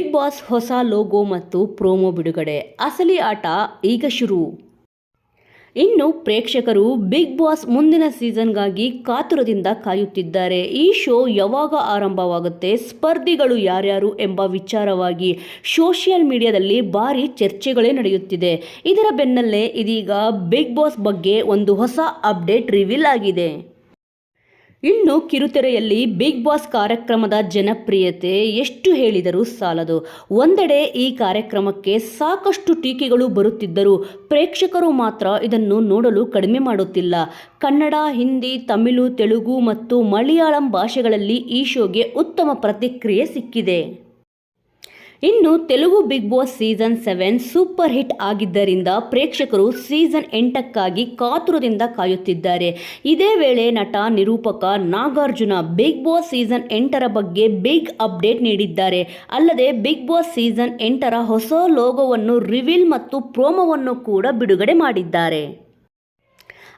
Boss ಹೊಸ logo ಮತ್ತು promo ಬಿಡುಗಡೆ. ಅಸಲಿ ಆಟ ಈಗ ಶುರು. ಇನ್ನು ಪ್ರೇಕ್ಷಕರು ಬಿಗ್ ಬಾಸ್ ಮುಂದಿನ ಸೀಸನ್ಗಾಗಿ ಕಾತುರದಿಂದ ಕಾಯುತ್ತಿದ್ದಾರೆ. ಈ ಶೋ ಯಾವಾಗ ಆರಂಭವಾಗುತ್ತೆ, ಸ್ಪರ್ಧಿಗಳು ಯಾರ್ಯಾರು ಎಂಬ ವಿಚಾರವಾಗಿ ಸೋಷಿಯಲ್ ಮೀಡಿಯಾದಲ್ಲಿ ಭಾರಿ ಚರ್ಚೆಗಳೇ ನಡೆಯುತ್ತಿದೆ. ಇದರ ಬೆನ್ನಲ್ಲೇ ಇದೀಗ ಬಿಗ್ ಬಾಸ್ ಬಗ್ಗೆ ಒಂದು ಹೊಸ ಅಪ್ಡೇಟ್ ರಿವೀಲ್ ಆಗಿದೆ. ಇನ್ನು ಕಿರುತೆರೆಯಲ್ಲಿ ಬಿಗ್ ಬಾಸ್ ಕಾರ್ಯಕ್ರಮದ ಜನಪ್ರಿಯತೆ ಎಷ್ಟು ಹೇಳಿದರೂ ಸಾಲದು. ಒಂದೆಡೆ ಈ ಕಾರ್ಯಕ್ರಮಕ್ಕೆ ಸಾಕಷ್ಟು ಟೀಕೆಗಳು ಬರುತ್ತಿದ್ದರೂ ಪ್ರೇಕ್ಷಕರು ಮಾತ್ರ ಇದನ್ನು ನೋಡಲು ಕಡಿಮೆ ಮಾಡುತ್ತಿಲ್ಲ. ಕನ್ನಡ, ಹಿಂದಿ, ತಮಿಳು, ತೆಲುಗು ಮತ್ತು ಮಲಯಾಳಂ ಭಾಷೆಗಳಲ್ಲಿ ಈ ಶೋಗೆ ಉತ್ತಮ ಪ್ರತಿಕ್ರಿಯೆ ಸಿಕ್ಕಿದೆ. ಇನ್ನು Telugu big boss season seven super hit ಆಗಿದ್ದರಿಂದ ಪ್ರೇಕ್ಷಕರು ಸೀಸನ್ ಎಂಟಕ್ಕಾಗಿ ಕಾತುರದಿಂದ ಕಾಯುತ್ತಿದ್ದಾರೆ. ಇದೇ ವೇಳೆ ನಟ, ನಿರೂಪಕ ನಾಗಾರ್ಜುನ ಬಿಗ್ ಬಾಸ್ ಸೀಸನ್ ಎಂಟರ ಬಗ್ಗೆ ಬಿಗ್ ಅಪ್ಡೇಟ್ ನೀಡಿದ್ದಾರೆ. ಅಲ್ಲದೆ ಬಿಗ್ ಬಾಸ್ ಸೀಸನ್ ಎಂಟರ ಹೊಸ ಲೋಗೋವನ್ನು, ರಿವೀಲ್ ಮತ್ತು ಪ್ರೋಮೋವನ್ನು ಕೂಡ ಬಿಡುಗಡೆ ಮಾಡಿದ್ದಾರೆ.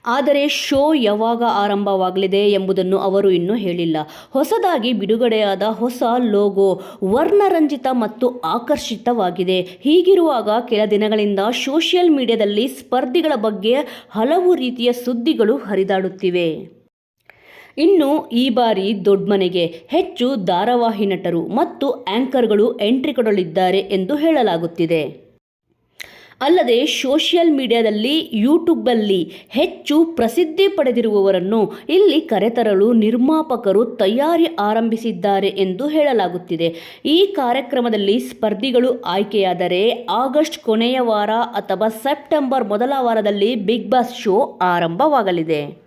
ಆದರೆ ಶೋ ಯಾವಾಗ ಆರಂಭವಾಗಲಿದೆ ಎಂಬುದನ್ನು ಅವರು ಇನ್ನೂ ಹೇಳಿಲ್ಲ. ಹೊಸದಾಗಿ ಬಿಡುಗಡೆಯಾದ ಹೊಸ ಲೋಗೋ ವರ್ಣರಂಜಿತ ಮತ್ತು ಆಕರ್ಷಿತವಾಗಿದೆ. ಹೀಗಿರುವಾಗ ಕೆಲ ದಿನಗಳಿಂದ ಸೋಷಿಯಲ್ ಮೀಡಿಯಾದಲ್ಲಿ ಸ್ಪರ್ಧಿಗಳ ಬಗ್ಗೆ ಹಲವು ರೀತಿಯ ಸುದ್ದಿಗಳು ಹರಿದಾಡುತ್ತಿವೆ. ಇನ್ನು ಈ ಬಾರಿ ದೊಡ್ಮನೆಗೆ ಹೆಚ್ಚು ಧಾರಾವಾಹಿ ನಟರು ಮತ್ತು ಆಂಕರ್ಗಳು ಎಂಟ್ರಿ ಕೊಡಲಿದ್ದಾರೆ ಎಂದು ಹೇಳಲಾಗುತ್ತಿದೆ. ಅಲ್ಲದೆ ಸೋಷಿಯಲ್ ಮೀಡಿಯಾದಲ್ಲಿ ಯೂಟ್ಯೂಬಲ್ಲಿ ಹೆಚ್ಚು ಪ್ರಸಿದ್ಧಿ ಪಡೆದಿರುವವರನ್ನು ಇಲ್ಲಿ ಕರೆತರಲು ನಿರ್ಮಾಪಕರು ತಯಾರಿ ಆರಂಭಿಸಿದ್ದಾರೆ ಎಂದು ಹೇಳಲಾಗುತ್ತಿದೆ. ಈ ಕಾರ್ಯಕ್ರಮದಲ್ಲಿ ಸ್ಪರ್ಧಿಗಳು ಆಯ್ಕೆಯಾದರೆ ಆಗಸ್ಟ್ ಕೊನೆಯ ವಾರ ಅಥವಾ ಸೆಪ್ಟೆಂಬರ್ ಮೊದಲ ವಾರದಲ್ಲಿ ಬಿಗ್ ಬಾಸ್ ಶೋ ಆರಂಭವಾಗಲಿದೆ.